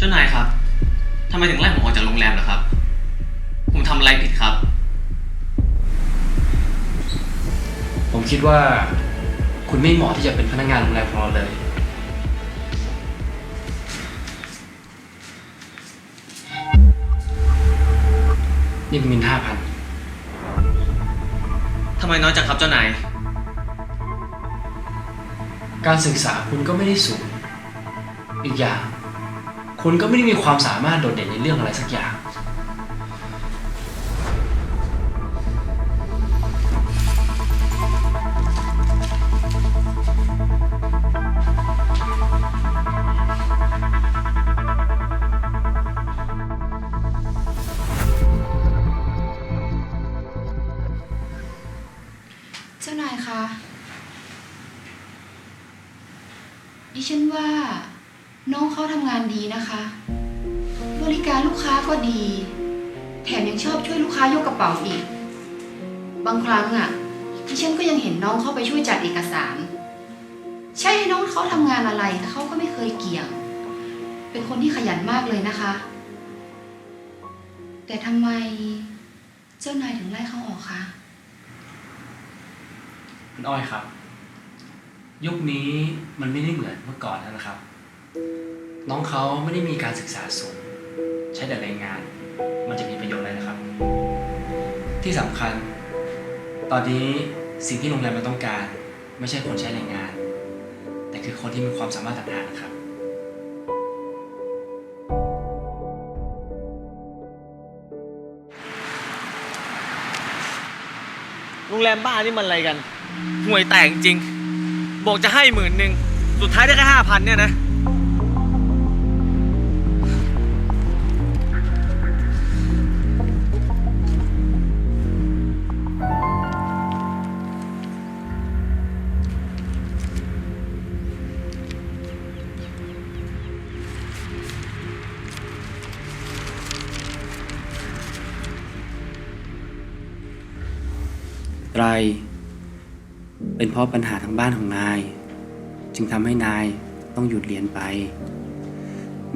เจ้านายครับ ทำไมถึงไล่ผมออกจากโรงแรมล่ะครับ ผมทำอะไรผิดครับ ผมคิดว่า คุณไม่เหมาะที่จะเป็นพนักงานโรงแรมของเราเลย นี่เป็นเงินห้าพันทำไมน้อยจังครับเจ้านาย การศึกษาคุณก็ไม่ได้สูง อีกอย่าง คุณก็ไม่ได้มีความสามารถโดดเด่นในเรื่องอะไรสักอย่าง เจ้านายคะดิฉันว่า น้องเขาทำงานดีนะคะ บริการลูกค้าก็ดี แถมยังชอบช่วยลูกค้ายกกระเป๋าอีก บางครั้งอะดิฉันก็ยังเห็นน้องเขาไปช่วยจัดเอกสาร ใช่ให้น้องเขาทำงานอะไรเขาก็ไม่เคยเกี่ยง เป็นคนที่ขยันมากเลยนะคะ แต่ทำไมเจ้านายถึงไล่เขาออกคะ คุณอ้อยครับ ยุคนี้มันไม่ได้เหมือนเมื่อก่อนแล้วนะครับ น้องเขาไม่ได้มีการศึกษาสูง ใช้แต่แรงงาน มันจะมีประโยชน์อะไรนะครับ ที่สำคัญ ตอนนี้สิ่งที่โรงแรมมันต้องการ ไม่ใช่คนใช้แรงงาน แต่คือคนที่มีความสามารถต่างหากนะครับ โรงแรมบ้านี่มันอะไรกันห่วยแตกจริง บอกจะให้หมื่นหนึ่ง สุดท้ายได้แค่ห้าพันเนี่ยนะ ไร เป็นเพราะปัญหาทางบ้านของนาย จึงทำให้นายต้องหยุดเรียนไป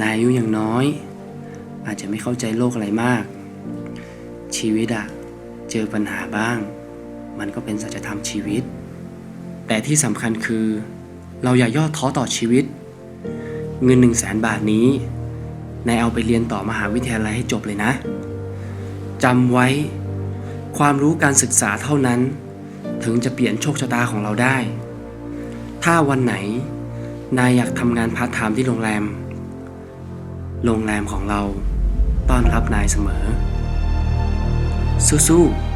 นายอายุยังน้อย อาจจะไม่เข้าใจโลกอะไรมาก ชีวิตอะเจอปัญหาบ้าง มันก็เป็นสัจธรรมชีวิต แต่ที่สำคัญคือ เราอย่าย่อท้อต่อชีวิต เงินหนึ่งแสนบาทนี้นายเอาไปเรียนต่อมหาวิทยาลัยให้จบเลยนะจำไว้ ความรู้การศึกษาเท่านั้น ถึงจะเปลี่ยนโชคชะตาของเราได้ ถ้าวันไหน นายอยากทำงานพาร์ทไทม์ที่โรงแรม โรงแรมของเราต้อนรับนายเสมอ สู้ๆ